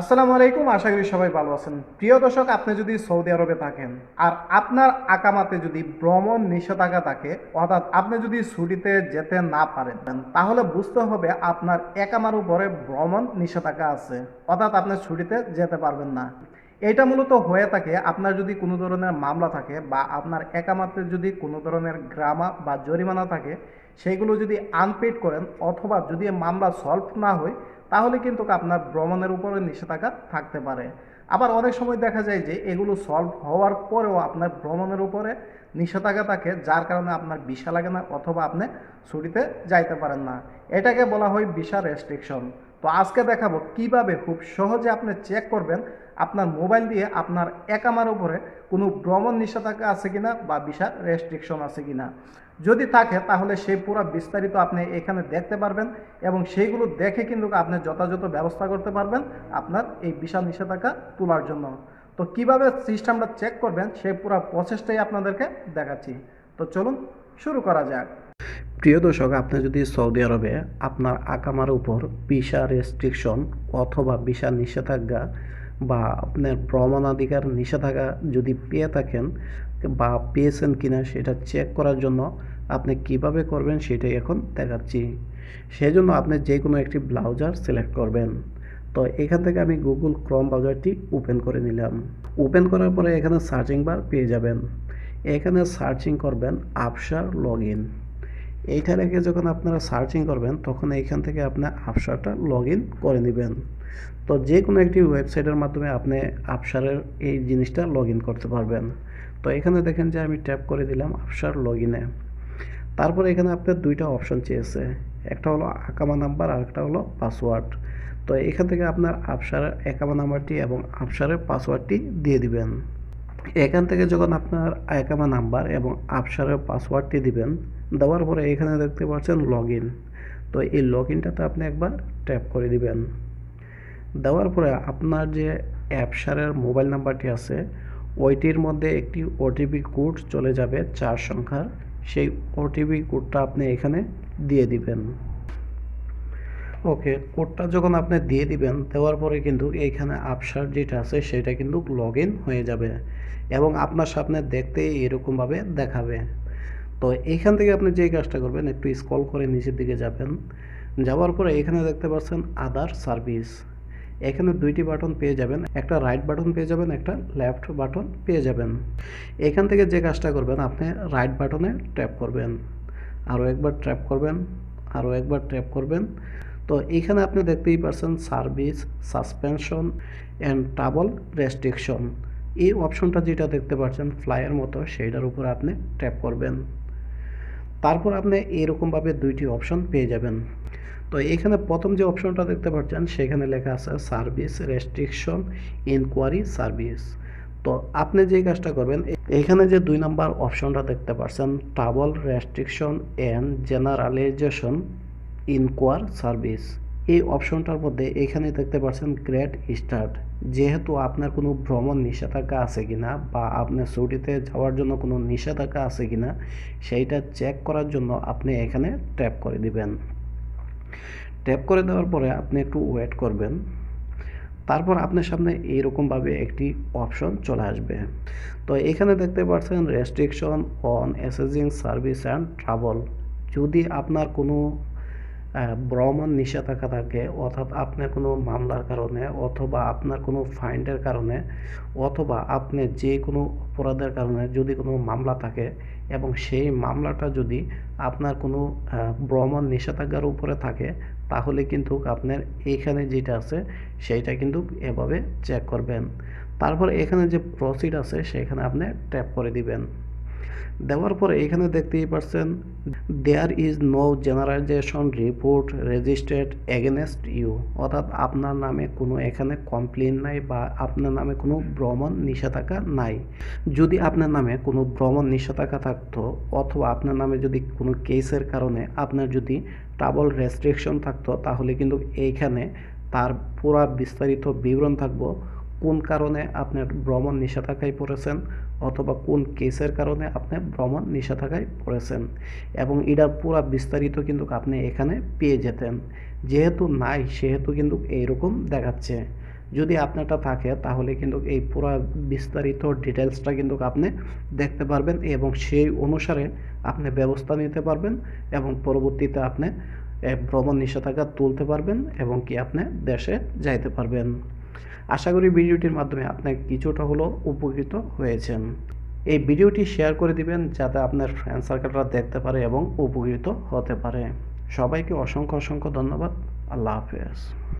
আসসালামু আলাইকুম, আশা করি সবাই ভালো আছেন। প্রিয় দর্শক, আপনি যদি সৌদি আরবে থাকেন আর আপনার আকামাতে যদি ভ্রমণ নিষেধাজ্ঞা থাকে, অর্থাৎ আপনি যদি ছুটিতে যেতে না পারেন, তাহলে বুঝতে হবে আপনার একামার উপরে ভ্রমণ নিষেধাজ্ঞা আছে। অর্থাৎ আপনি ছুটিতে যেতে পারবেন না। এটা মূলত হয়ে থাকে আপনার যদি কোনো ধরনের মামলা থাকে বা আপনার একামাতে যদি কোনো ধরনের গ্রামা বা জরিমানা থাকে সেইগুলো যদি আনপেড করেন অথবা যদি মামলা সলভ না হয় তাহলে কিন্তু আপনার ভ্রমণের উপরে নিষেধাজ্ঞা থাকতে পারে। আবার অনেক সময় দেখা যায় যে এগুলো সলভ হওয়ার পরেও আপনার ভ্রমণের উপরে নিষেধাজ্ঞা থাকে, যার কারণে আপনার ভিসা লাগে না অথবা আপনি ছুটিতে যাইতে পারেন না। এটাকে বলা হয় ভিসা রেস্ট্রিকশন তো আজকে দেখাবো কীভাবে খুব সহজে আপনি চেক করবেন আপনার মোবাইল দিয়ে আপনার একামার উপরে কোনো ভ্রমণ নিষেধাজ্ঞা আছে কিনা বা ভিসা রেস্ট্রিকশন আছে কিনা। যদি থাকে, তাহলে সেই পুরো বিস্তারিত আপনি এখানে দেখতে পারবেন এবং সেইগুলো দেখে কিন্তু আপনি যথাযথ ব্যবস্থা করতে পারবেন আপনার এই ভিসা নিষেধাজ্ঞা তোলার জন্য। তো কীভাবে সিস্টেমটা চেক করবেন, সেই পুরো প্রসেসটাই আপনাদেরকে দেখাচ্ছি। তো চলুন শুরু করা যাক। প্রিয় দর্শক, আপনি যদি সৌদি আরবে আপনার আকামার উপর ভিসা রেস্ট্রিকশন অথবা ভিসা নিষেধাজ্ঞা বা আপনার ভ্রমণাধিকার নিষেধাজ্ঞা যদি পেয়ে থাকেন বা পেয়েছেন কিনা সেটা চেক করার জন্য আপনি কীভাবে করবেন সেটাই এখন দেখাচ্ছি। সেই জন্য আপনি যে কোনো একটি ব্রাউজার সিলেক্ট করবেন। তো এখান থেকে আমি গুগল ক্রম ব্রাউজারটি ওপেন করে নিলাম। ওপেন করার পরে এখানে সার্চিং বার পেয়ে যাবেন। এখানে সার্চিং করবেন আপসার লগ ইন এইটা রেখে যখন আপনারা সার্চিং করবেন, তখন এইখান থেকে আপনার আপসারটা লগ করে নেবেন। তো যে কোনো একটি ওয়েবসাইটের মাধ্যমে আপনি আপসারের এই জিনিসটা লগ করতে পারবেন। তো এখানে দেখেন যে আমি ট্যাপ করে দিলাম আপসার লগ ইনে তারপরে এখানে আপনার দুইটা অপশন চেয়েছে। একটা হলো আকামা নাম্বার আর একটা হলো পাসওয়ার্ড তো এখান থেকে আপনার আপসারের একামা নাম্বারটি এবং আপসারের পাসওয়ার্ডটি দিয়ে দিবেন। এখান থেকে যখন আপনার আয়কামা নাম্বার এবং আপসারের পাসওয়ার্ডটি দিবেন, দেওয়ার পরে এখানে দেখতে পাচ্ছেন লগ তো এই লগ ইনটাতে আপনি একবার ট্যাপ করে দিবেন। দেওয়ার পরে আপনার যে অ্যাপসারের মোবাইল নাম্বারটি আছে, ওইটির মধ্যে একটি ওটিপি কোড চলে যাবে চার সংখ্যার। সেই ওটিপি কোডটা আপনি এখানে দিয়ে দিবেন। ওকে, কোডটা যখন আপনি দিয়ে দিবেন, দেওয়ার পরে কিন্তু এইখানে আপসার যেটা আছে, সেটা কিন্তু লগ হয়ে যাবে। এবং আপনার সামনে দেখতে এরকমভাবে দেখাবে। তো এইখান থেকে আপনি যে কাজটা করবেন, একটু স্কল করে নিচের দিকে যাবেন। যাওয়ার পরে এখানে দেখতে পাচ্ছেন আদার সার্ভিস এখানে দুইটি বাটন পেয়ে যাবেন, একটা রাইট বাটন পেয়ে যাবেন, একটা লেফট বাটন পেয়ে যাবেন। এখান থেকে যে কাজটা করবেন, আপনি রাইট বাটনে ট্যাপ করবেন। আরও একবার ট্যাপ করবেন, আরও একবার ট্যাপ করবেন। তো এখানে আপনি দেখতেই পাচ্ছেন service suspension and travel restriction এই অপশনটা যেটা দেখতে পাচ্ছেন ফ্লাইয়ের মতো, সেইটার উপর আপনি ট্যাপ করবেন। তারপর আপনি এরকমভাবে দুইটি অপশন পেয়ে যাবেন। তো এখানে প্রথম যে অপশনটা দেখতে পাচ্ছেন, সেখানে লেখা আছে সার্ভিস রেস্ট্রিকশন ইনকোয়ারি সার্ভিস। তো আপনি যে কাজটা করবেন, এখানে যে দুই নাম্বার অপশনটা দেখতে পাচ্ছেন, travel restriction and generalization inquire service. এই অপশনটার মধ্যে এখানে দেখতে পাচ্ছেন গ্রেট স্টার্ট। যেহেতু আপনার কোনো ভ্রমণ নিষেধাজ্ঞা আছে কিনা বা আপনার ছুটিতে যাওয়ার জন্য কোনো নিষেধাজ্ঞা আছে কিনা, সেইটা চেক করার জন্য আপনি এখানে ট্যাপ করে দিবেন। ট্যাপ করে দেওয়ার পরে আপনি একটু ওয়েট করবেন। তারপর আপনার সামনে এইরকমভাবে একটি অপশন চলে আসবে। তো এখানে দেখতে পাচ্ছেন restriction on accessing service and travel যদি আপনার কোনো ভ্রমণ নিষেধাজ্ঞা থাকে অর্থাৎ আপনার কোনো মামলার কারণে অথবা আপনার কোনো ফাইন্ডের কারণে অথবা আপনি যে কোনো অপরাধের কারণে যদি কোনো মামলা থাকে এবং সেই মামলাটা যদি আপনার কোনো ভ্রমণ নিষেধাজ্ঞার উপরে থাকে, তাহলে কিন্তু আপনার এইখানে যেটা আছে সেইটা কিন্তু এভাবে চেক করবেন। তারপর এখানে যে প্রসিড আছে, সেখানে আপনি ট্যাপ করে দিবেন। দেওয়ার পরে এখানে দেখতেই পাচ্ছেন there is no generalization report registered against you অর্থাৎ আপনার নামে কোনো এখানে কমপ্লেন নাই বা আপনার নামে কোনো ভ্রমণ নিষেধাজ্ঞা নাই। যদি আপনার নামে কোনো ভ্রমণ নিষেধাজ্ঞা থাকতো অথবা আপনার নামে যদি কোনো কেসের কারণে আপনার যদি ট্রাভেল রেস্ট্রিকশন থাকতো, তাহলে কিন্তু এইখানে তার পুরা বিস্তারিত বিবরণ থাকব। কোন কারণে আপনার ভ্রমণ নিষেধাজ্ঞায় পড়েছেন অথবা কোন কেসের কারণে আপনি ভ্রমণ নিষেধাজ্ঞায় পড়েছেন? এবং এটার পুরো বিস্তারিত কিন্তু আপনি এখানে পেয়ে যেতেন। যেহেতু নাই, সেহেতু কিন্তু এইরকম দেখাচ্ছে। যদি আপনারটা থাকে, তাহলে কিন্তু এই পুরা বিস্তারিত ডিটেলসটা কিন্তু আপনি দেখতে পারবেন এবং সেই অনুসারে আপনি ব্যবস্থা নিতে পারবেন এবং পরবর্তীতে আপনি ভ্রমণ নিষেধাজ্ঞা তুলতে পারবেন এবং কি আপনি দেশে যাইতে পারবেন। আশা করি ভিডিওটির মাধ্যমে আপনি কিছুটা হলেও উপকৃত হয়েছেন। এই ভিডিওটি শেয়ার করে দিবেন যাতে আপনার ফ্রেন্ড সার্কেলরা দেখতে পারে এবং উপকৃত হতে পারে। সবাইকে অসংখ্য অসংখ্য ধন্যবাদ। আল্লাহ হাফেজ।